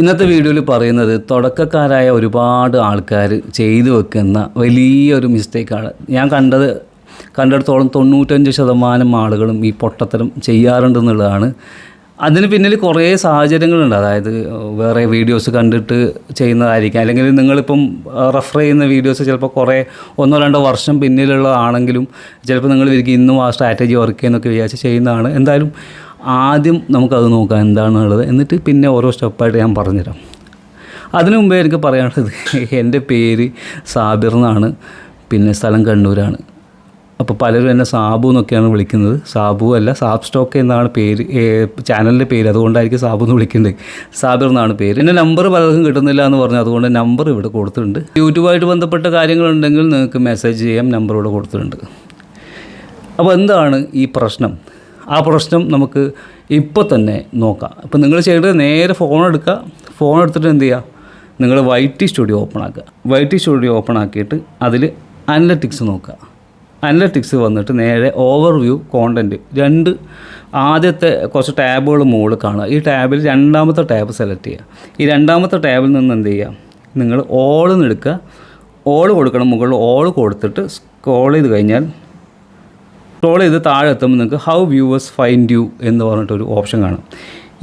ഇന്നത്തെ വീഡിയോയിൽ പറയുന്നത് തുടക്കക്കാരായ ഒരുപാട് ആൾക്കാർ ചെയ്തു വെക്കുന്ന വലിയൊരു മിസ്റ്റേക്കാണ്. ഞാൻ കണ്ടത് കണ്ടിടത്തോളം തൊണ്ണൂറ്റഞ്ച് ശതമാനം ആളുകളും ഈ പൊട്ടത്തരം ചെയ്യാറുണ്ടെന്നുള്ളതാണ് അതിന് പിന്നിൽ കുറേ സാഹചര്യങ്ങളുണ്ട്. അതായത് വേറെ വീഡിയോസ് കണ്ടിട്ട് ചെയ്യുന്നതായിരിക്കാം. അല്ലെങ്കിൽ നിങ്ങളിപ്പം റെഫർ ചെയ്യുന്ന വീഡിയോസ് ചിലപ്പോൾ കുറേ ഒന്നോ രണ്ടോ വർഷം പിന്നിലുള്ളതാണെങ്കിലും ചിലപ്പോൾ നിങ്ങൾ ഇന്നും ആ സ്ട്രാറ്റജി വർക്ക് ചെയ്യുന്നൊക്കെ വിചാരിച്ച് ചെയ്യുന്നതാണ്. എന്തായാലും ആദ്യം നമുക്കത് നോക്കാം എന്താണുള്ളത്. എന്നിട്ട് പിന്നെ ഓരോ സ്റ്റെപ്പായിട്ട് ഞാൻ പറഞ്ഞുതരാം. അതിനു മുമ്പേ എനിക്ക് പറയാനുള്ളത് എന്റെ പേര് സാബിർ എന്നാണ്. പിന്നെ സ്ഥലം കണ്ണൂരാണ്. അപ്പോൾ പലരും എന്നെ സാബു എന്നൊക്കെയാണ് വിളിക്കുന്നത്. സാബു അല്ല സാബ് സ്റ്റോക്ക് എന്നാണ് പേര്. ചാനലിന്റെ പേര്. അതുകൊണ്ടായിരിക്കും സാബു എന്ന് വിളിക്കുന്നത്. സാബിർ എന്നാണ് പേര്. എന്റെ നമ്പർ പലർക്കും കിട്ടുന്നില്ല എന്ന് പറഞ്ഞു. അതുകൊണ്ട് നമ്പർ ഇവിടെ കൊടുത്തിട്ടുണ്ട്. യൂട്യൂബായിട്ട് ബന്ധപ്പെട്ട കാര്യങ്ങളുണ്ടെങ്കിൽ നിങ്ങൾക്ക് മെസ്സേജ് ചെയ്യാം. നമ്പർ ഇവിടെ കൊടുത്തിട്ടുണ്ട്. അപ്പോൾ എന്താണ് ഈ പ്രശ്നം? ആ പ്രശ്നം നമുക്ക് ഇപ്പോൾ തന്നെ നോക്കാം. അപ്പോൾ നിങ്ങൾ ചെയ്യേണ്ടത് നേരെ ഫോൺ എടുക്കുക. ഫോൺ എടുത്തിട്ട് എന്ത് ചെയ്യുക? നിങ്ങൾ വൈറ്റി സ്റ്റുഡിയോ ഓപ്പൺ ആക്കുക. വൈറ്റി സ്റ്റുഡിയോ ഓപ്പൺ ആക്കിയിട്ട് അതിൽ അനലറ്റിക്സ് നോക്കുക. അനലറ്റിക്സ് വന്നിട്ട് നേരെ ഓവർവ്യൂ കോണ്ടന്റ് രണ്ട് ആദ്യത്തെ കുറച്ച് ടാബുകൾ മുകളിൽ കാണുക. ഈ ടാബിൽ രണ്ടാമത്തെ ടാബ് സെലക്ട് ചെയ്യുക. ഈ രണ്ടാമത്തെ ടാബിൽ നിന്ന് എന്ത് ചെയ്യുക? നിങ്ങൾ ഓൾ എടുക്കുക. ഓൾ കൊടുക്കണം. മുകളിൽ ഓൾ കൊടുത്തിട്ട് സ്ക്രോൾ ചെയ്ത് കഴിഞ്ഞാൽ സ്ക്രോൾ ചെയ്ത് താഴെ എത്തുമ്പോൾ നിങ്ങൾക്ക് ഹൗ വ്യൂവേഴ്സ് ഫൈൻഡ് യു എന്ന് പറഞ്ഞിട്ടൊരു ഓപ്ഷൻ കാണും.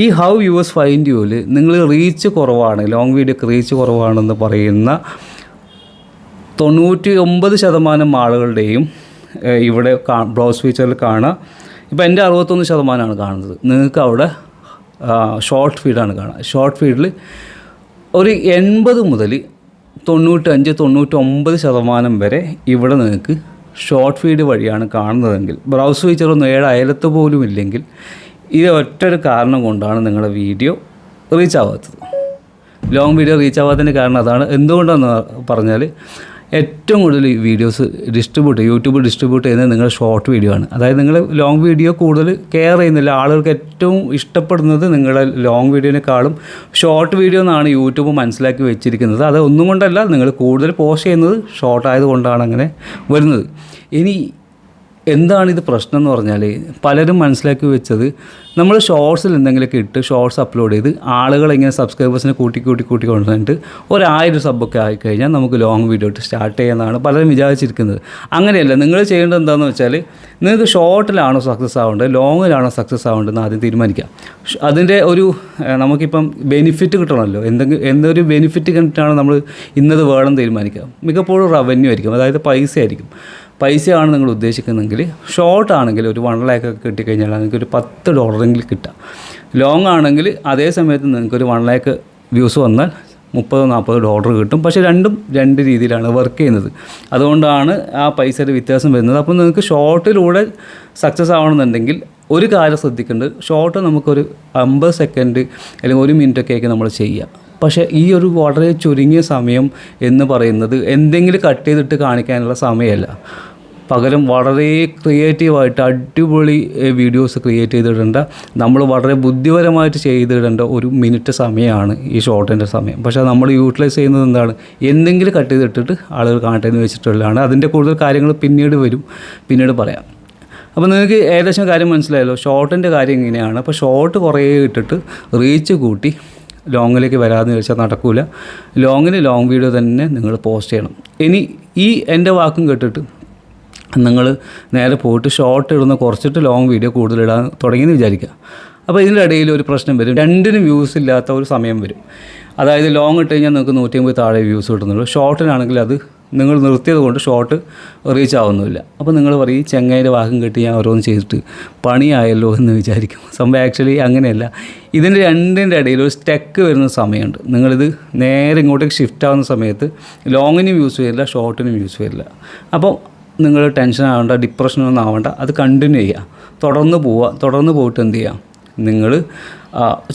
ഈ ഹൗ വ്യൂവേഴ്സ് ഫൈൻഡ് യുവിൽ നിങ്ങൾ റീച്ച് കുറവാണ് ലോങ് വീഡിയോക്ക് റീച്ച് കുറവാണെന്ന് പറയുന്ന തൊണ്ണൂറ്റി ഒമ്പത് ശതമാനം ആളുകളുടെയും ഇവിടെ കാ ബ്രൗസ് ഫീച്ചറിൽ കാണുക ഇപ്പോൾ എന്റെ അറുപത്തൊന്ന് ശതമാനമാണ് കാണുന്നത്. നിങ്ങൾക്ക് അവിടെ ഷോർട്ട് ഫീഡാണ് കാണുക ഷോർട്ട് ഫീഡിൽ ഒരു എൺപത് മുതൽ തൊണ്ണൂറ്റഞ്ച് തൊണ്ണൂറ്റൊമ്പത് ശതമാനം വരെ ഇവിടെ നിങ്ങൾക്ക് ഷോർട്ട് ഫീഡ് വഴിയാണ് കാണുന്നതെങ്കിൽ ബ്രൗസ് ഫീച്ചറൊന്നും ഏഴ് അയലത്ത് പോലും ഇല്ലെങ്കിൽ ഇത് ഒറ്റൊരു കാരണം കൊണ്ടാണ് നിങ്ങളുടെ വീഡിയോ റീച്ച് ആവാത്തത്. ലോങ് വീഡിയോ റീച്ച് ആവാത്തതിന്റെ കാരണം അതാണ്. എന്തുകൊണ്ടാണെന്ന് പറഞ്ഞാൽ ഏറ്റവും കൂടുതൽ വീഡിയോസ് ഡിസ്ട്രിബ്യൂട്ട് യൂട്യൂബ് ഡിസ്ട്രിബ്യൂട്ട് ചെയ്യുന്നത് നിങ്ങളുടെ ഷോർട്ട് വീഡിയോ ആണ്. അതായത് നിങ്ങൾ ലോങ് വീഡിയോ കൂടുതൽ കെയർ ചെയ്യുന്നില്ല. ആളുകൾക്ക് ഏറ്റവും ഇഷ്ടപ്പെടുന്നത് നിങ്ങളുടെ ലോങ് വീഡിയോനേക്കാളും ഷോർട്ട് വീഡിയോ എന്നാണ് യൂട്യൂബ് മനസ്സിലാക്കി വെച്ചിരിക്കുന്നത്. അത് ഒന്നും കൊണ്ടല്ല നിങ്ങൾ കൂടുതൽ പോസ്റ്റ് ചെയ്യുന്നത് ഷോർട്ട് ആയതുകൊണ്ടാണ് അങ്ങനെ വരുന്നത്. ഇനി എന്താണ് പ്രശ്നം എന്ന് പറഞ്ഞാൽ പലരും മനസ്സിലാക്കി വെച്ചത് നമ്മൾ ഷോർട്സിൽ എന്തെങ്കിലുമൊക്കെ ഇട്ട് ഷോർട്സ് അപ്ലോഡ് ചെയ്ത് ആളുകൾ ഇങ്ങനെ സബ്സ്ക്രൈബേഴ്സിനെ കൂട്ടി കൂട്ടി കൂട്ടി കൊണ്ടുവന്നിട്ട് ഒരായിരം സബ്ബൊക്കെ ആയിക്കഴിഞ്ഞാൽ നമുക്ക് ലോങ് വീഡിയോ ഇട്ട് സ്റ്റാർട്ട് ചെയ്യാമെന്നാണ് പലരും വിചാരിച്ചിരിക്കുന്നത്. അങ്ങനെയല്ല നിങ്ങൾ ചെയ്യേണ്ടത് എന്താണെന്ന് വെച്ചാൽ നിങ്ങൾക്ക് ഷോർട്ടിലാണോ സക്സസ് ആവേണ്ടത് ലോങ്ങിലാണോ സക്സസ് ആവേണ്ടതെന്ന് ആദ്യം തീരുമാനിക്കാം അതിന്റെ ഒരു നമുക്കിപ്പം ബെനിഫിറ്റ് കിട്ടണമല്ലോ. എന്തെങ്കിലും എന്തൊരു ബെനിഫിറ്റ് കണ്ടിട്ടാണ് നമ്മൾ ഇന്നത് വേണം തീരുമാനിക്കുക. മിക്കപ്പോഴും റവന്യൂ ആയിരിക്കും. അതായത് പൈസ ആയിരിക്കും പൈസയാണ് നിങ്ങൾ ഉദ്ദേശിക്കുന്നതെങ്കിൽ ഷോർട്ട് ആണെങ്കിൽ ഒരു വൺ ലാക്ക് ഒക്കെ കിട്ടിക്കഴിഞ്ഞാൽ നിങ്ങൾക്ക് ഒരു പത്ത് ഡോളറെങ്കിലും കിട്ടാം. ലോങ് ആണെങ്കിൽ അതേ സമയത്ത് നിങ്ങൾക്ക് ഒരു വൺ ലാക്ക് വ്യൂസ് വന്നാൽ മുപ്പതോ നാൽപ്പതോ ഡോളർ കിട്ടും. പക്ഷേ രണ്ടും രണ്ട് രീതിയിലാണ് വർക്ക് ചെയ്യുന്നത്. അതുകൊണ്ടാണ് ആ പൈസയുടെ വ്യത്യാസം വരുന്നത്. അപ്പോൾ നിങ്ങൾക്ക് ഷോർട്ടിലൂടെ സക്സസ് ആവണമെന്നുണ്ടെങ്കിൽ ഒരു കാര്യം ശ്രദ്ധിക്കേണ്ടത് ഷോർട്ട് നമുക്കൊരു അമ്പത് സെക്കൻഡ് അല്ലെങ്കിൽ ഒരു മിനിറ്റൊക്കെ ആയിരിക്കും നമ്മൾ ചെയ്യുക. പക്ഷേ ഈ ഒരു വളരെ ചുരുങ്ങിയ സമയം എന്ന് പറയുന്നത് എന്തെങ്കിലും കട്ട് ചെയ്തിട്ട് കാണിക്കാനുള്ള സമയമല്ല. പകരം വളരെ ക്രിയേറ്റീവായിട്ട് അടിപൊളി വീഡിയോസ് ക്രിയേറ്റ് ചെയ്തിടേണ്ട നമ്മൾ വളരെ ബുദ്ധിപരമായിട്ട് ചെയ്തിടേണ്ട ഒരു മിനിറ്റ് സമയമാണ് ഈ ഷോർട്ടിന്റെ സമയം. പക്ഷേ നമ്മൾ യൂട്ടിലൈസ് ചെയ്യുന്നത് എന്താണ്? എന്തെങ്കിലും കട്ട് ചെയ്തിട്ടിട്ട് ആളുകൾ കാണട്ടെ എന്ന് വെച്ചിട്ടുള്ളതാണ്. അതിന്റെ കൂടുതൽ കാര്യങ്ങൾ പിന്നീട് വരും. പിന്നീട് പറയാം. അപ്പോൾ നിങ്ങൾക്ക് ഏകദേശം കാര്യം മനസ്സിലായല്ലോ ഷോർട്ടിന്റെ കാര്യം ഇങ്ങനെയാണ്. അപ്പോൾ ഷോർട്ട് കുറേ ഇട്ടിട്ട് റീച്ച് കൂട്ടി ലോങ്ങിലേക്ക് വരാമെന്ന് ചോദിച്ചാൽ നടക്കില്ല ലോങ്ങിന് ലോങ് വീഡിയോ തന്നെ നിങ്ങൾ പോസ്റ്റ് ചെയ്യണം. ഇനി ഈ എന്റെ വാക്കും കേട്ടിട്ട് നിങ്ങൾ നേരെ പോയിട്ട് ഷോർട്ട് ഇടുന്ന കുറച്ചിട്ട് ലോങ് വീഡിയോ കൂടുതൽ ഇടാൻ തുടങ്ങിയെന്ന് വിചാരിക്കുക. അപ്പോൾ ഇതിന്റെ ഇടയിൽ ഒരു പ്രശ്നം വരും. രണ്ടിനും വ്യൂസ് ഇല്ലാത്ത ഒരു സമയം വരും. അതായത് ലോങ് ഇട്ട് കഴിഞ്ഞാൽ നിങ്ങൾക്ക് നൂറ്റി അമ്പത് താഴെ വ്യൂസ് കിട്ടുന്നുള്ളൂ. ഷോർട്ടിനാണെങ്കിൽ അത് നിങ്ങൾ നിർത്തിയത് കൊണ്ട് ഷോർട്ട് റീച്ച് ആവുന്നില്ല. അപ്പോൾ നിങ്ങൾ പറയും ഈ ചെങ്ങൈന്റെ വാക്കും കെട്ടി ഞാൻ ഓരോന്ന് ചെയ്തിട്ട് പണിയായല്ലോ എന്ന് വിചാരിക്കും. സംഭവം ആക്ച്വലി അങ്ങനെയല്ല. ഇതിന്റെ രണ്ടിന്റെ ഇടയിൽ ഒരു സ്റ്റെക്ക് വരുന്ന സമയമുണ്ട്. നിങ്ങളിത് നേരെ ഇങ്ങോട്ടേക്ക് ഷിഫ്റ്റ് ആവുന്ന സമയത്ത് ലോങ്ങിനും യൂസ് വരില്ല ഷോർട്ടിനും യൂസ് വരില്ല. അപ്പോൾ നിങ്ങൾ ടെൻഷൻ ആവേണ്ട ഡിപ്രഷനൊന്നും ആവേണ്ട അത് കണ്ടിന്യൂ ചെയ്യുക. തുടർന്ന് പോവുക തുടർന്ന് പോയിട്ട് എന്ത് ചെയ്യുക? നിങ്ങൾ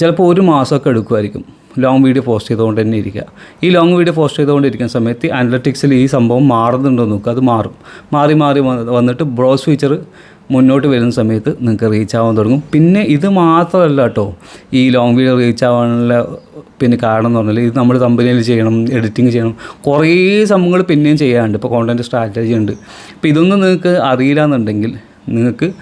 ചിലപ്പോൾ ഒരു മാസമൊക്കെ എടുക്കുമായിരിക്കും. ലോങ് വീഡിയോ പോസ്റ്റ് ചെയ്തുകൊണ്ട് തന്നെ ഇരിക്കുക. ഈ ലോങ് വീഡിയോ പോസ്റ്റ് ചെയ്തുകൊണ്ടിരിക്കുന്ന സമയത്ത് അനലറ്റിക്സിൽ ഈ സംഭവം മാറുന്നുണ്ടോ നോക്കുക. അത് മാറും. മാറി മാറി വന്നിട്ട് ബ്രോസ് ഫീച്ചർ മുന്നോട്ട് വരുന്ന സമയത്ത് നിങ്ങൾക്ക് റീച്ച് ആവാൻ തുടങ്ങും. പിന്നെ ഇത് മാത്രമല്ല കേട്ടോ ഈ ലോങ് വീഡിയോ റീച്ച് ആവാനുള്ള പിന്നെ കാരണം എന്ന് പറഞ്ഞാൽ ഇത് നമ്മൾ കമ്പനിയിൽ ചെയ്യണം എഡിറ്റിംഗ് ചെയ്യണം കുറേ സംഭവങ്ങൾ പിന്നെയും ചെയ്യാനുണ്ട്. ഇപ്പോൾ കോണ്ടന്റ് സ്ട്രാറ്റജി ഉണ്ട്. അപ്പോൾ ഇതൊന്നും നിങ്ങൾക്ക് അറിയില്ല എന്നുണ്ടെങ്കിൽ നിങ്ങൾക്ക്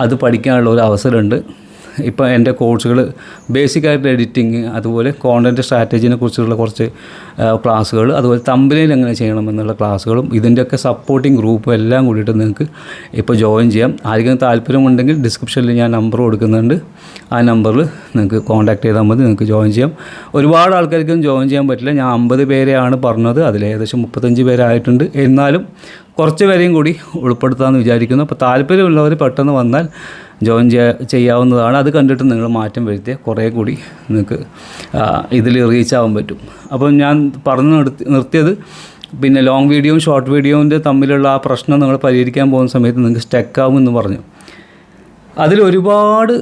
അത് പഠിക്കാനുള്ള ഒരു അവസരമുണ്ട്. ഇപ്പോൾ എന്റെ കോഴ്സുകൾ ബേസിക് ആയിട്ട് എഡിറ്റിങ് അതുപോലെ കോണ്ടന്റ് സ്ട്രാറ്റജിനെ കുറിച്ചുള്ള കുറച്ച് ക്ലാസ്സുകൾ അതുപോലെ തമ്പനിയിൽ എങ്ങനെ ചെയ്യണമെന്നുള്ള ക്ലാസ്സുകളും ഇതിന്റെയൊക്കെ സപ്പോർട്ടിംഗ് ഗ്രൂപ്പും എല്ലാം കൂടിയിട്ട് നിങ്ങൾക്ക് ഇപ്പോൾ ജോയിൻ ചെയ്യാം. ആർക്കെങ്കിലും താല്പര്യമുണ്ടെങ്കിൽ ഡിസ്ക്രിപ്ഷനിൽ ഞാൻ നമ്പർ കൊടുക്കുന്നുണ്ട്. ആ നമ്പറിൽ നിങ്ങൾക്ക് കോൺടാക്ട് ചെയ്താൽ മതി നിങ്ങൾക്ക് ജോയിൻ ചെയ്യാം. ഒരുപാട് ആൾക്കാർക്കും ജോയിൻ ചെയ്യാൻ പറ്റില്ല. ഞാൻ അമ്പത് പേരെയാണ് പറഞ്ഞത്. അതിൽ ഏകദേശം മുപ്പത്തഞ്ച് പേരായിട്ടുണ്ട്. എന്നാലും കുറച്ച് പേരെയും കൂടി ഉൾപ്പെടുത്താമെന്ന് വിചാരിക്കുന്നു. അപ്പോൾ താല്പര്യമുള്ളവർ പെട്ടെന്ന് വന്നാൽ ജോയിൻ ചെയ്യാ ചെയ്യാവുന്നതാണ്. അത് കണ്ടിട്ട് നിങ്ങൾ മാറ്റം വരുത്തിയാൽ കുറേ കൂടി നിങ്ങൾക്ക് ഇതിൽ റീച്ച് ആവാൻ പറ്റും. അപ്പം ഞാൻ പറഞ്ഞു നിർത്തി നിർത്തിയത് പിന്നെ ലോങ് വീഡിയോയും ഷോർട്ട് വീഡിയോന്റെ തമ്മിലുള്ള ആ പ്രശ്നം നിങ്ങൾ പരിഹരിക്കാൻ പോകുന്ന സമയത്ത് നിങ്ങൾക്ക് സ്റ്റക്കാവും എന്ന് പറഞ്ഞു. അതിൽ ഒരുപാട്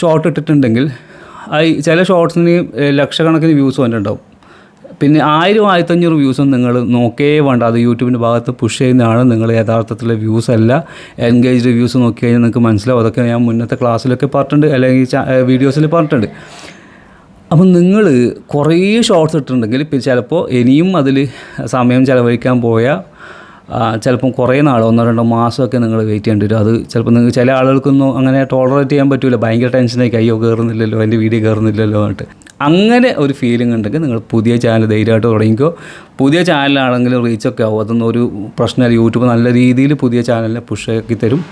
ഷോർട്ട് ഇട്ടിട്ടുണ്ടെങ്കിൽ ആ ചില ഷോർട്സിന് ലക്ഷക്കണക്കിന് വ്യൂസ് വന്നിട്ടുണ്ടാവും. പിന്നെ ആയിരം ആയിരത്തഞ്ഞൂറ് വ്യൂസും നിങ്ങൾ നോക്കേ വേണ്ട. അത് യൂട്യൂബിന്റെ ഭാഗത്ത് പുഷ് ചെയ്യുന്നതാണ്. നിങ്ങൾ യഥാർത്ഥത്തിലെ വ്യൂസ് അല്ല. എൻഗേജ്ഡ് വ്യൂസ് നോക്കി കഴിഞ്ഞാൽ നിങ്ങൾക്ക് മനസ്സിലാവും. അതൊക്കെ ഞാൻ മുന്നത്തെ ക്ലാസ്സിലൊക്കെ പറഞ്ഞിട്ടുണ്ട്. അല്ലെങ്കിൽ വീഡിയോസിൽ പറഞ്ഞിട്ടുണ്ട്. അപ്പം നിങ്ങൾ കുറേ ഷോർട്സ് ഇട്ടിട്ടുണ്ടെങ്കിൽ പിന്നെ ചിലപ്പോൾ ഇനിയും അതിൽ സമയം ചിലവഴിക്കാൻ പോയാൽ ചിലപ്പം കുറേ നാൾ ഒന്നോ രണ്ടോ മാസമൊക്കെ നിങ്ങൾ വെയിറ്റ് ചെയ്യേണ്ടി വരും. അത് ചിലപ്പോൾ നിങ്ങൾ ചില ആളുകൾക്കൊന്നും അങ്ങനെ ടോളറേറ്റ് ചെയ്യാൻ പറ്റില്ല ഭയങ്കര ടെൻഷനായി അയ്യോ കയറുന്നില്ലല്ലോ എന്റെ വീഡിയോ കയറുന്നില്ലല്ലോ എന്നിട്ട് അങ്ങനെ ഒരു ഫീലിംഗ് ഉണ്ടെങ്കിൽ നിങ്ങൾ പുതിയ ചാനൽ ധൈര്യമായിട്ട് തുടങ്ങിക്കോ. പുതിയ ചാനലാണെങ്കിലും റീച്ചൊക്കെ ആവും. അതൊന്നും ഒരു പ്രശ്നമില്ല. യൂട്യൂബ് നല്ല രീതിയിൽ പുതിയ ചാനലിനെ പുഷാക്കി തരും.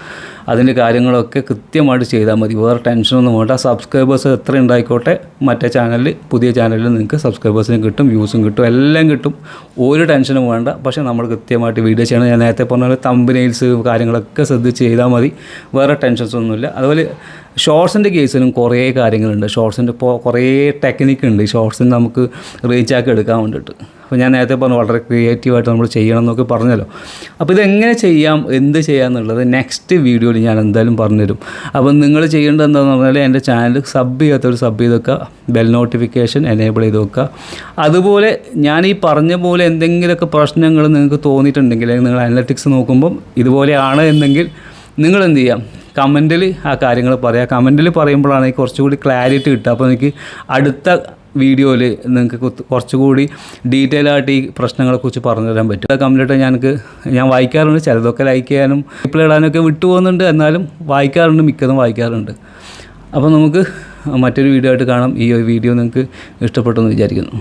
അതിന്റെ കാര്യങ്ങളൊക്കെ കൃത്യമായിട്ട് ചെയ്താൽ മതി. വേറെ ടെൻഷനൊന്നും വേണ്ട. സബ്സ്ക്രൈബേഴ്സ് എത്ര ഉണ്ടായിക്കോട്ടെ മറ്റേ ചാനലിൽ പുതിയ ചാനലിൽ നിങ്ങൾക്ക് സബ്സ്ക്രൈബേഴ്സിനും കിട്ടും വ്യൂസും കിട്ടും എല്ലാം കിട്ടും. ഒരു ടെൻഷനും വേണ്ട. പക്ഷേ നമ്മൾ കൃത്യമായിട്ട് വീഡിയോ ചെയ്യണം. ഞാൻ നേരത്തെ പറഞ്ഞ പോലെ തമ്പനെയിൽസ് കാര്യങ്ങളൊക്കെ ശ്രദ്ധിച്ച് ചെയ്താൽ മതി. വേറെ ടെൻഷൻസ് ഒന്നുമില്ല. അതുപോലെ ഷോർട്സിന്റെ കേസിലും കുറേ കാര്യങ്ങളുണ്ട്. ഷോർട്സിന്റെ കുറേ ടെക്നിക്കുണ്ട് ഷോർട്സിന് നമുക്ക് റീച്ചാക്കി എടുക്കാൻ വേണ്ടിയിട്ട്. അപ്പോൾ ഞാൻ നേരത്തെ പറഞ്ഞു വളരെ ക്രിയേറ്റീവായിട്ട് നമ്മൾ ചെയ്യണം എന്നൊക്കെ പറഞ്ഞല്ലോ. അപ്പോൾ ഇതെങ്ങനെ ചെയ്യാം എന്ത് ചെയ്യാം എന്നുള്ളത് നെക്സ്റ്റ് വീഡിയോയിൽ ഞാൻ എന്തായാലും പറഞ്ഞുതരും. അപ്പോൾ നിങ്ങൾ ചെയ്യേണ്ടത് എന്താണെന്ന് പറഞ്ഞാൽ എന്റെ ചാനൽ സബ് ചെയ്യാത്തവർ സബ് ചെയ്ത് വെക്കുക ബെൽ നോട്ടിഫിക്കേഷൻ എനേബിൾ ചെയ്ത് വെക്കുക. അതുപോലെ ഞാൻ ഈ പറഞ്ഞ പോലെ എന്തെങ്കിലുമൊക്കെ പ്രശ്നങ്ങൾ നിങ്ങൾക്ക് തോന്നിയിട്ടുണ്ടെങ്കിൽ നിങ്ങൾ അനലറ്റിക്സ് നോക്കുമ്പം ഇതുപോലെയാണ് എന്നെങ്കിൽ നിങ്ങൾ എന്ത് ചെയ്യാം? കമന്റിൽ ആ കാര്യങ്ങൾ പറയാം. കമന്റിൽ പറയുമ്പോഴാണ് കുറച്ചുകൂടി ക്ലാരിറ്റി കിട്ടുക. അപ്പോൾ എനിക്ക് അടുത്ത വീഡിയോയിൽ നിങ്ങൾക്ക് കുറച്ചുകൂടി ഡീറ്റെയിൽ ആയിട്ട് ഈ പ്രശ്നങ്ങളെക്കുറിച്ച് പറഞ്ഞു തരാൻ പറ്റും. കംപ്ലീറ്റ് ഞാൻ ഞാൻ വായിക്കാറുണ്ട് ചിലതൊക്കെ ലൈക്ക് ചെയ്യാനും റിപ്ലൈ ഇടാനൊക്കെ വിട്ടുപോകുന്നുണ്ട് എന്നാലും വായിക്കാറുണ്ട് മിക്കതും വായിക്കാറുണ്ട്. അപ്പോൾ നമുക്ക് മറ്റൊരു വീഡിയോ ആയിട്ട് കാണാം. ഈ വീഡിയോ നിങ്ങൾക്ക് ഇഷ്ടപ്പെട്ടെന്ന് വിചാരിക്കുന്നു.